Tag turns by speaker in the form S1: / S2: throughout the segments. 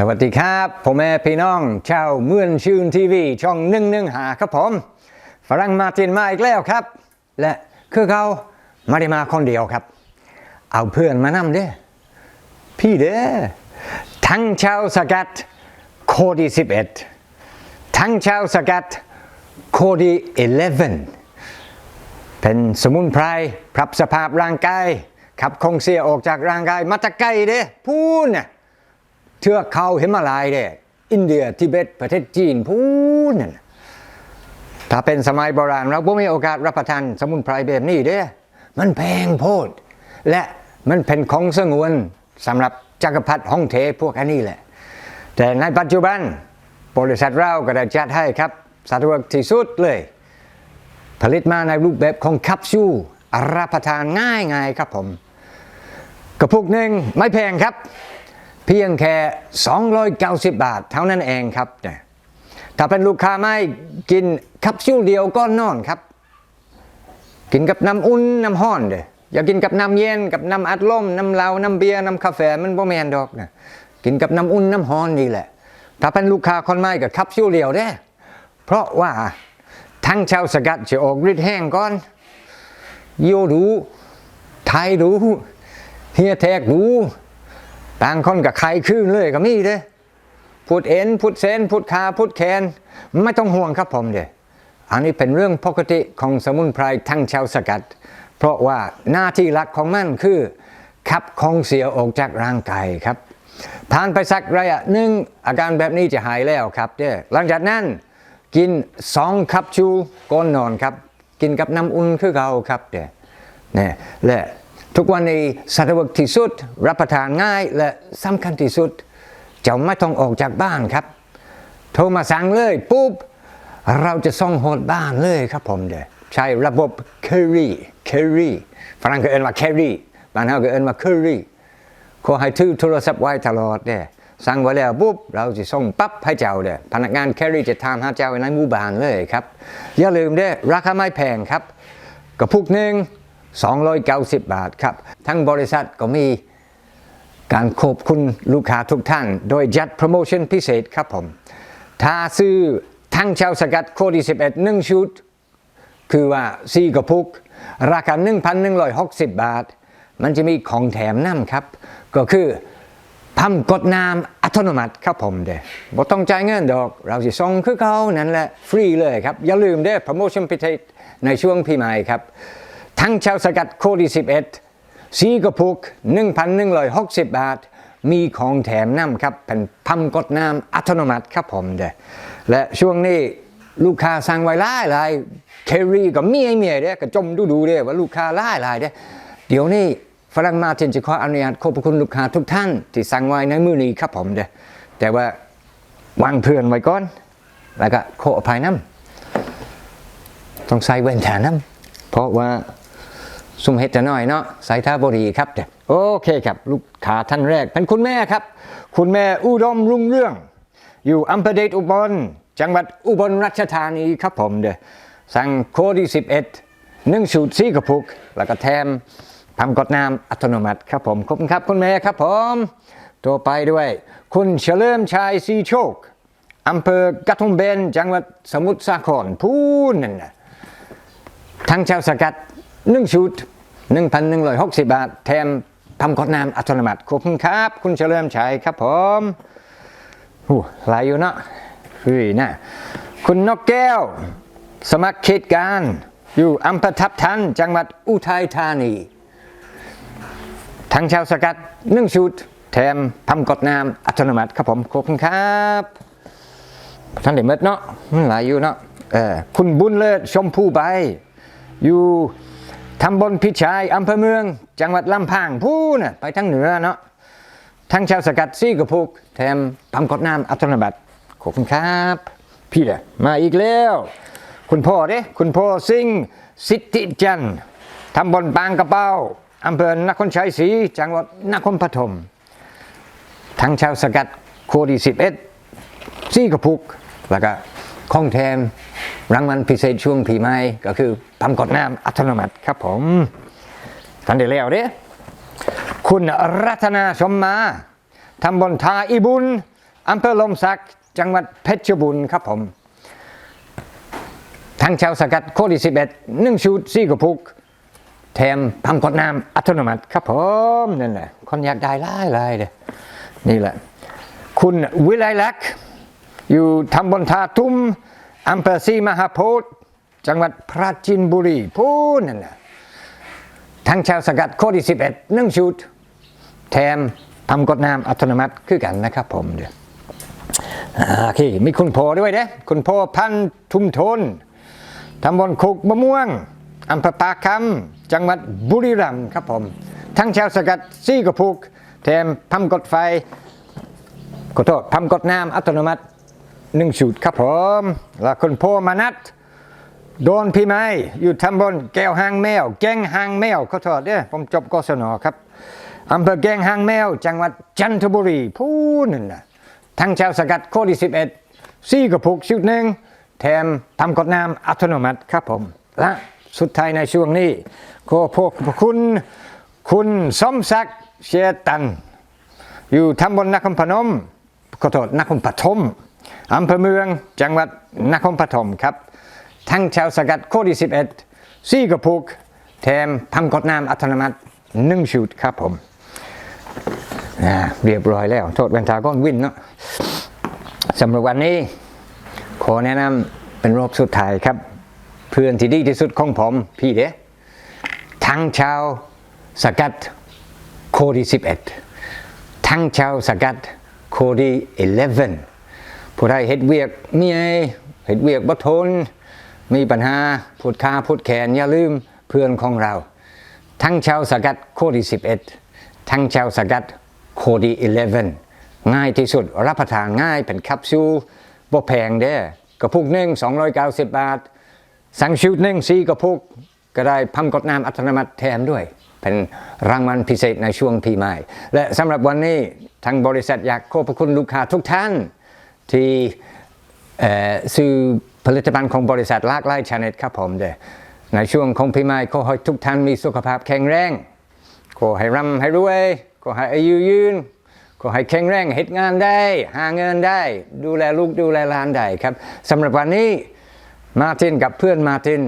S1: สวัสดีครับ ผมแม่พี่น้องชาวเมืองชื่นทีวี ช่องหนึ่งหนึ่งหาครับผม ฝรั่งมาตินมาอีกแล้วครับ และคือเขาไม่ได้มาคนเดียวครับ เอาเพื่อนมานำเด้อพี่เด้อทั้งชาวสกัดโคดี11ทั้งชาวสกัดโคดี11เป็นสมุนไพรปรับสภาพร่างกายขับคงเสียออกจากร่างกายมาตะไกลเด้พูนน่ะ เทือกเขาหิมาลายเด้อินเดียทิเบตประเทศจีนพูนนั่นน่ะถ้าเป็นสมัยโบราณเราบ่มีโอกาสรับประทานสมุนไพรแบบนี้เด้มันแพงโพด และมันเป็นของสงวนสำหรับจักรพรรดิฮ่องเทพวกอันนี้แหละ แต่ในปัจจุบันบริษัทเราก็ได้จัดให้ครับสะดวกที่สุดเลย ผลิตมาในรูปแบบของแคปซูลรับประทานง่ายๆครับผม กระปุกหนึ่งไม่แพงครับ เพียงแค่ 290 บาท เท่านั้นเองครับนี่ยถ้าเป็นลูกค้าไม่กินแคัปซูลเดียวก็นอนครับ กินกับน้ำอุ่นน้ำห้อนเด้ออย่ากินกับน้ำเย็นกับน้ำอัดลมน้ำเหล้าน้ำเบียร์น้ำกาแฟมันบ่แมนดอกนะกินกับน้ำอุ่นน้ำห้อนนี่แหละ ถ้าเป็นลูกค้าคนไม่กับแคัปซูลเดียวเด้อเพราะว่าทั้งชาวสกัดจะออกฤทธิ์แห้งก่อนโยดูไทยดูเฮียแทกดู ต่างคนกับใครขึ้นเลยก็มีเด้พูดเอ็นพูดเซนพูดขาพูดแขนไม่ต้องห่วงครับผมเด้อันนี้เป็นเรื่องปกติของสมุนไพรทั้งชาวสกัด เพราะว่าหน้าที่หลักของมันคือขับของเสียออกจากร่างกายครับผ่านไปสักระยะหนึ่งอาการแบบนี้จะหายแล้วครับเด้หลังจากนั้นกินสองคัพชูก่อนนอนครับ กินกับน้ำอุ่นคือเขาครับเด้เนี่ยและ ทุกวันนี้สะดวกที่สุด รับประทานง่ายและสำคัญที่สุดจะไม่ต้องออกจากบ้านครับ โทรมาสั่งเลยปุ๊บ เราจะส่งโหดบ้านเลยครับผมเด้ใช้ระบบ Curry Curry ฝรั่งก็เอินว่า Curry บ้านเราก็เอินว่า Curry ขอให้ถือโทรศัพท์ไว้ตลอดเด้สั่งไว้แล้วปุ๊บเราจะส่งปั๊บให้เจ้าเด้พนักงาน Curry จะทำให้เจ้าในหมู่บ้านเลยครับ อย่าลืมเด้ราคาไม่แพงครับกระปุกหนึ่ง 290 บาทครับ ทั้งบริษัทก็มีการขอบคุณลูกค้าทุกท่าน โดยจัดโปรโมชั่นพิเศษครับผม ถ้าซื้อทั้งชาวสกัดโคดี11 1 ชุด คือว่า 4 กระปุก ราคา 1,160 บาท มันจะมีของแถมน้ำครับ ก็คือพัมกดน้ำอัตโนมัติครับผมเด้บ่ต้องจ่ายเงินดอก เราจะส่งคือเขานั่นแหละ ฟรีเลยครับ อย่าลืมเด้โปรโมชั่นพิเศษในช่วงปีใหม่ครับ ทั้งชาวสกัดโคดี11สีกระปุก 1,160 บาท มีของแถมน้ำครับเป็นพัมกดน้ำอัตโนมัติครับผมเด้และช่วงนี้ลูกค้าสั่งไว้หลายหลายเครี่ก็มีไอ้เมียเด้ก็จมดูดูเด้ว่าลูกค้าหลายหลายเด้เดี๋ยวนี้ฝรั่งมาเทนจะขออนุญาตขอบพระคุณลูกค้าทุกท่าน ที่สั่งไว้ในมือนี้ครับผมเด้แต่ว่าวางเพื่อนไว้ก่อน แล้วก็ขออภัยน้ำต้องใส่แว่นตาน้ำเพราะว่า ซุ่มเฮ็ดจะน้อยเนาะสายท่าบรีครับเด็โอเคครับ ลูกค้าท่านแรกเป็นคุณแม่ครับ คุณแม่อุดมรุ่งเรื่อง อยู่อำเภอเดชอุบล จังหวัดอุบลราชธานีครับผมเด้อสั่งโคดี11หนึ่งสูตรสี่กระปุก แล้วก็แถมทำกดน้ำอัตโนมัติครับผมขอบคุณครับคุณแม่ครับผมตัวไปด้วย คุณเฉลิมชัยสีโชคอำเภอกระทุ่มเบนจังหวัดสมุทรสาครพูนนั่นนะทั้งชาวสกัด 1ชุด1,160บบาท แถมทำกดน้ำอัตโนมัติขอบคุณครับ คุณเฉลิมชัยครับผมหูหลายอยู่เนาะเฮ้ยนะ คุณนกแก้ว สมัครเขตการ อยู่อำเภอทับทัน จังหวัดอุทัยธานีทั้งชาวสกัด1ชุด แถมทำกดน้ำอัตโนมัติครับผมขอบคุณครับท่านเด็กเม็ดเนาะอืมหลายอยู่เนาะเออคุณบุญเลิศชมพูใบอยู่ ทำบลพิชัยอำเภอเมือง จังหวัดลำพางพูน่ะไปทางเหนือเนาะทั้งชาวสกัดซี่กระพุก แถมปั๊มกดน้ำอัตโนมัติขอบคุณครับ พี่เด้มาอีกแล้ว คุณพ่อเด้คุณพ่อสิงสิทธิจันทร์ทำบลปางกระเป้าอำเภอนครชัยศรีจังหวัดนครปฐมทั้งชาวสกัดโคดีสิบเอ็ดซี่กระปุกแล้วก็ ข้องแถมรางวัลพิเศษช่วงผีไม้ก็คือปั๊มกดน้ำอัตโนมัติครับผมทันเดียวแล้วเด้คุณรัตนาชมมาทำบนทาอีบุญอำเภอลมศักจังหวัดเพชรบูรณ์ครับผมทั้งชาวสกัดโคดี11หนึ่งชุดสี่กระปุก แถมพัมกดน้ำอัตโนมัติครับผมนั่นแหละคนอยากได้หลายหลายเลยนี่แหละ คุณวิไลลักษ์ อยู่ตำบลท่าตุ้มอำเภอศรีมหาโพธิ์จังหวัดปราจีนบุรีพูนนั่นแหละทั้งชาวสกัดโคดี11นึ่งชุด แถมทำกดน้ำอัตโนมัติคือกันนะครับผมเดี๋ยวโอเคมีคุณพ่อด้วยเด้คุณพ่อพันธุ์ทุมทนตำบลคุกมะม่วงอำเภอปากคำจังหวัดบุรีรัมย์ครับผม ทั้งชาวสกัดซี่กระปุกแถมทำกดไฟขอโทษทำกดน้ำอัตโนมัติ หนึ่งชุดครับผมแล้วคุณพ่อมานัดโดนพี่ไม้อยู่ตำบลแก้วหางแมว แก้งหางแมวเขอโทษเด้อผมจบกศนครับอำเภอแก้งหางแมว จังหวัดจันทบุรีพูดนั่นนะทั้งชาวสกัดโคดี11ซี่กระปุกชุดหนึ่งแถมทำกดน้ำอัตโนมัติครับผม และสุดท้ายในช่วงนี้ขอพวกคุณ คุณสมศักดิ์เชตัน อยู่ตำบลนครพนมขอโทษนครปฐม อำเภอเมืองจังหวัดนครปฐมครับ ทั้งชาวสกัดโคดี 11 ซี่กระปุก แถมทำกดน้ำอัตโนมัติหนึ่งชุดครับผมเรียบร้อยแล้ว โทษเวนทาก้อนวินเนาะสำหรับวันนี้ ขอแนะนำเป็นรอบสุดท้ายครับ เพื่อนที่ดีที่สุดของผม พี่เด้ทั้งชาวสกัดโคดี 11 ทั้งชาวสกัดโคดี 11 ผู้ใดเฮ็ดเวียกเมียเฮ็ดเวียกบ่ทน มีปัญหาพูดคาพูดแขนอย่าลืมเพื่อนของเรา ทั้งชาวสกัดโคดี 11 ทั้งชาวสกัดโคดี 11 ง่ายที่สุดรับประทานง่ายเป็นแคปซูลบ่แพงเด้อกระปุกหนึ่ง290 บาท สั่งชุดหนึ่งสี่กระปุกก็ได้พัมกดน้ำอัตโนมัติแถมด้วย เป็นรางวัลพิเศษในช่วงปีใหม่ และสำหรับวันนี้ทางบริษัทอยากขอบพระคุณลูกค้าทุกท่าน ที่เอ่อซื้อผลิตภัณฑ์ของบริษัทหลากหลายชนิดครับผมเดในช่วงของปีใหม่ขอให้ทุกท่านมีสุขภาพแข็งแรงขอให้ร่ำให้รวยขอให้อายุยืนขอให้แข็งแรงเฮ็ดงานได้ หาเงินได้ ดูแลลูกดูแลหลานได้ครับสำหรับวันนี้มาตินกับเพื่อนมาติน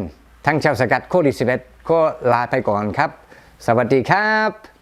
S1: ทั้งชาวสกัดโคดีสิบเอ็ดก็ลาไปก่อนครับ สวัสดีครับ